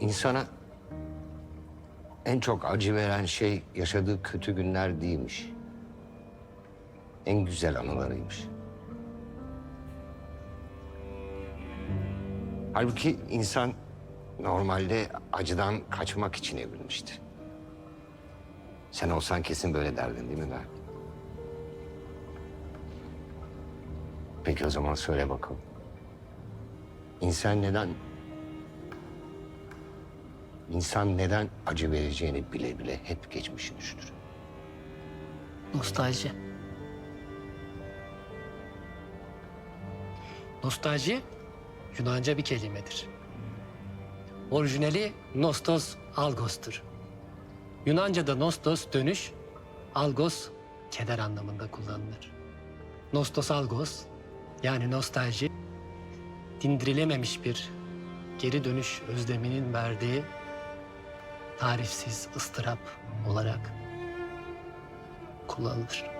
İnsana en çok acı veren şey yaşadığı kötü günler değilmiş. En güzel anılarıymış. Halbuki insan normalde acıdan kaçmak için evrilmiştir. Sen olsan kesin böyle derdin değil mi Berk? Peki o zaman söyle bakalım. İnsan neden... İnsan neden acı vereceğini bile bile hep geçmişi düşünür? Nostalji. Nostalji Yunanca bir kelimedir. Orijinali nostos algos'tur. Yunanca'da nostos dönüş, algos keder anlamında kullanılır. Nostos algos yani nostalji dindirilememiş bir geri dönüş özleminin verdiği tarifsiz ıstırap olarak kullanılır.